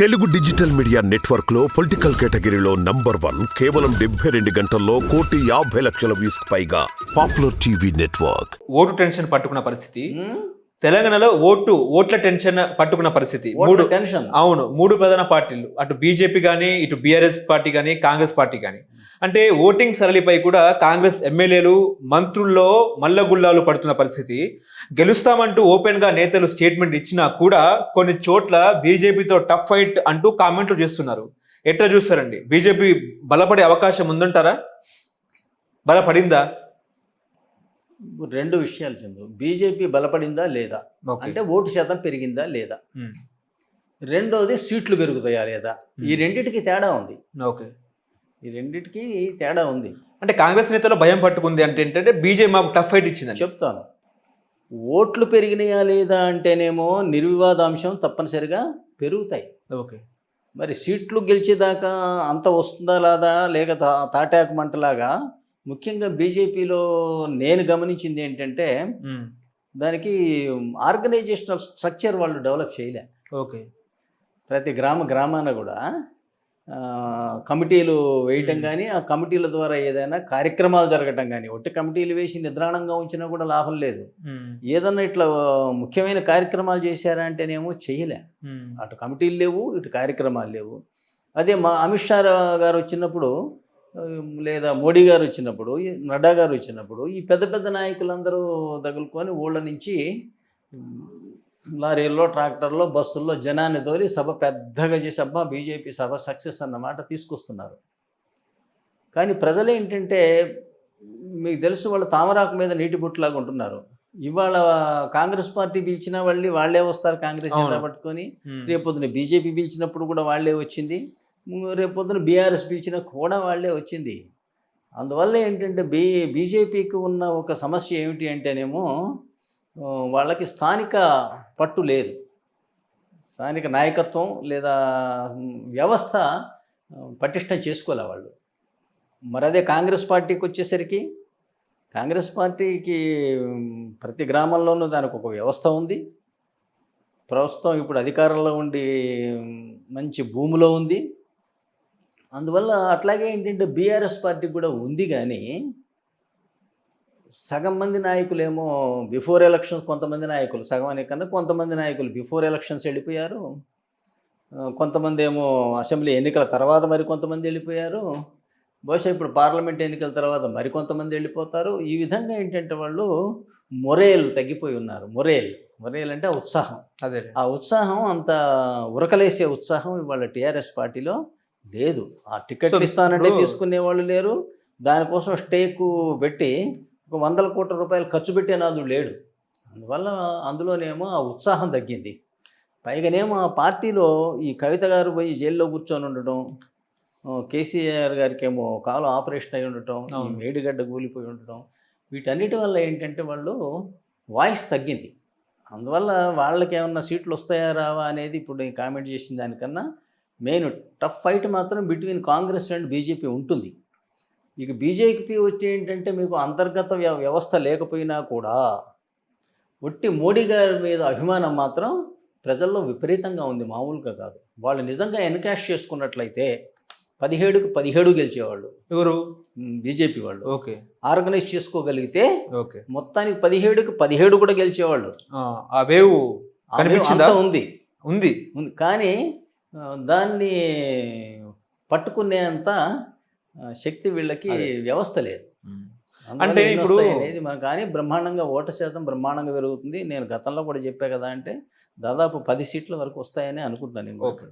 Telugu digital media నెట్వర్క్లో political కేటగిరీలో number one కేవలం డెబ్బై రెండు గంటల్లో కోటి యాభై లక్షల వ్యూస్ పైగా popular TV network. Vote tension పట్టుకున్న పరిస్థితి. తెలంగాణలో ఓటు ఓట్ల టెన్షన్ పట్టుకున్న పరిస్థితి. మూడు టెన్షన్. అవును మూడు ప్రధాన పార్టీలు. అటు బీజేపీ కానీ ఇటు బీఆర్ఎస్ పార్టీ కానీ కాంగ్రెస్ పార్టీ కానీ అంటే ఓటింగ్ సరళిపై కూడా కాంగ్రెస్ ఎమ్మెల్యేలు మంత్రుల్లో మల్లగుల్లాలు పడుతున్న పరిస్థితి. గెలుస్తామంటూ ఓపెన్గా నేతలు స్టేట్మెంట్ ఇచ్చినా కూడా కొన్ని చోట్ల బీజేపీతో టఫ్ ఫైట్ అంటూ కామెంట్లు చేస్తున్నారు. ఎట్లా చూస్తారండి? బీజేపీ బలపడే అవకాశం ఉందంటారా? బలపడిందా? రెండు విషయాలు చందు. బీజేపీ బలపడిందా లేదా? అంటే ఓటు శాతం పెరిగిందా లేదా? రెండోది సీట్లు పెరుగుతాయా లేదా? ఈ రెండిటికి తేడా ఉంది. ఓకే. ఈ రెండిటికి తేడా ఉంది. అంటే కాంగ్రెస్ నేతలు భయం పట్టుకుంది అంటే ఏంటంటే బీజేపీ మాకు టఫ్ ఫైట్ ఇచ్చిందని చెప్తాను. ఓట్లు పెరిగినాయా లేదా అంటేనేమో నిర్వివాదాంశం తప్పనిసరిగా పెరుగుతాయి. ఓకే. మరి సీట్లు గెలిచేదాకా అంత వస్తుందా లేదా? లేక తా తాటాకు మంటలాగా ముఖ్యంగా బీజేపీలో నేను గమనించింది ఏంటంటే దానికి ఆర్గనైజేషనల్ స్ట్రక్చర్ వాళ్ళు డెవలప్ చేయలే. ఓకే. ప్రతి గ్రామ గ్రామాన కూడా కమిటీలు వేయటం. కానీ ఆ కమిటీల ద్వారా ఏదైనా కార్యక్రమాలు జరగటం కానీ ఒట్టి కమిటీలు వేసి నిద్రాణంగా ఉంచినా కూడా లాభం లేదు. ఏదన్నా ఇట్లా ముఖ్యమైన కార్యక్రమాలు చేశారా అంటేనేమో చేయలే. అటు కమిటీలు లేవు ఇటు కార్యక్రమాలు లేవు. అదే మా అమిత్ షా గారు వచ్చినప్పుడు లేదా మోడీ గారు వచ్చినప్పుడు నడ్డా గారు వచ్చినప్పుడు ఈ పెద్ద పెద్ద నాయకులందరూ తగులుకొని ఊళ్ళ నుంచి లారీల్లో ట్రాక్టర్లో బస్సుల్లో జనాన్ని తోలి సభ పెద్దగా చేసి అబ్బా బీజేపీ సభ సక్సెస్ అన్నమాట తీసుకొస్తున్నారు. కానీ ప్రజలు ఏంటంటే మీకు తెలుసు వాళ్ళు తామరాకు మీద నీటి బుట్టలాగా ఉంటున్నారు. ఇవాళ కాంగ్రెస్ పార్టీ పిలిచినా వాళ్ళే వాళ్ళే వస్తారు కాంగ్రెస్ జెండా. పట్టుకొని. రేపొద్దున బీజేపీ పిలిచినప్పుడు కూడా వాళ్ళే వచ్చింది. రేపొద్దున బీఆర్ఎస్ పిలిచినా కూడా వాళ్ళే వచ్చింది. అందువల్ల ఏంటంటే బీ బీజేపీకి ఉన్న ఒక సమస్య ఏమిటి అంటేనేమో వాళ్ళకి స్థానిక పట్టు లేదు. స్థానిక నాయకత్వం లేదా వ్యవస్థ పటిష్టం చేసుకోలే వాళ్ళు. మరి అదే కాంగ్రెస్ పార్టీకి వచ్చేసరికి కాంగ్రెస్ పార్టీకి ప్రతి గ్రామంలోనూ దానికి ఒక వ్యవస్థ ఉంది. ప్రస్తుతం ఇప్పుడు అధికారంలో ఉండి మంచి భూమిలో ఉంది. అందువల్ల అట్లాగే ఏంటంటే బీఆర్ఎస్ పార్టీ కూడా ఉంది కానీ సగం మంది నాయకులేమో బిఫోర్ ఎలక్షన్స్ కొంతమంది నాయకులు సగం అనే కన్నా కొంతమంది నాయకులు బిఫోర్ ఎలక్షన్స్ వెళ్ళిపోయారు. కొంతమంది ఏమో అసెంబ్లీ ఎన్నికల తర్వాత మరి కొంతమంది వెళ్ళిపోయారు. బహుశా ఇప్పుడు పార్లమెంట్ ఎన్నికల తర్వాత మరి కొంతమంది వెళ్ళిపోతారు. ఈ విధంగా ఏంటంటే వాళ్ళు మొరేల్ తగ్గిపోయి ఉన్నారు. మొరేల్ మొరేల్ అంటే ఉత్సాహం. అదే ఆ ఉత్సాహం అంత ఉరకలేసే ఉత్సాహం ఇవాళ టీఆర్ఎస్ పార్టీలో లేదు. ఆ టికెట్లు So, ఇస్తానంటే తీసుకునే వాళ్ళు లేరు. దానికోసం స్టేకు పెట్టి ఒక వందల కోట్ల రూపాయలు ఖర్చు పెట్టే నాదు లేడు. అందువల్ల అందులోనేమో ఆ ఉత్సాహం తగ్గింది. పైగానేమో ఆ పార్టీలో ఈ కవిత గారు పోయి జైల్లో కూర్చొని ఉండటం కేసీఆర్ గారికి ఏమో కాలు ఆపరేషన్ అయి ఉండటం. మేడిగడ్డ కూలిపోయి ఉండటం వీటన్నిటి వల్ల ఏంటంటే వాళ్ళు వాయిస్ తగ్గింది. అందువల్ల వాళ్ళకి ఏమన్నా సీట్లు వస్తాయా రావా అనేది ఇప్పుడు నేను కామెంట్ చేసిన దానికన్నా మెయిన్ టఫ్ ఫైట్ మాత్రం బిట్వీన్ కాంగ్రెస్ అండ్ బీజేపీ ఉంటుంది. ఇక బీజేపీ వచ్చి ఏంటంటే మీకు అంతర్గత వ్య- వ్యవస్థ లేకపోయినా కూడా ఒట్టి మోడీ గారి మీద అభిమానం మాత్రం ప్రజల్లో విపరీతంగా ఉంది. మామూలుగా కాదు. వాళ్ళు నిజంగా ఎన్కాష్ చేసుకున్నట్లయితే పదిహేడుకు పదిహేడు గెలిచేవాళ్ళు. ఎవరు? బీజేపీ వాళ్ళు. ఓకే. ఆర్గనైజ్ చేసుకోగలిగితే ఓకే. మొత్తానికి పదిహేడుకు పదిహేడు కూడా గెలిచేవాళ్ళు. ఆ, వేవ్? అంతా ఉంది. ఉంది. ఉంది. కానీ దాన్ని పట్టుకునేంత శక్తి వీళ్ళకి. వ్యవస్థ లేదు అంటే ఇప్పుడు- అనేది మనం కానీ బ్రహ్మాండంగా ఓటు శాతం బ్రహ్మాండంగా పెరుగుతుంది నేను గతంలో కూడా చెప్పా కదా అంటే దాదాపు పది సీట్ల వరకు వస్తాయని అనుకుంటున్నాను. ఓకే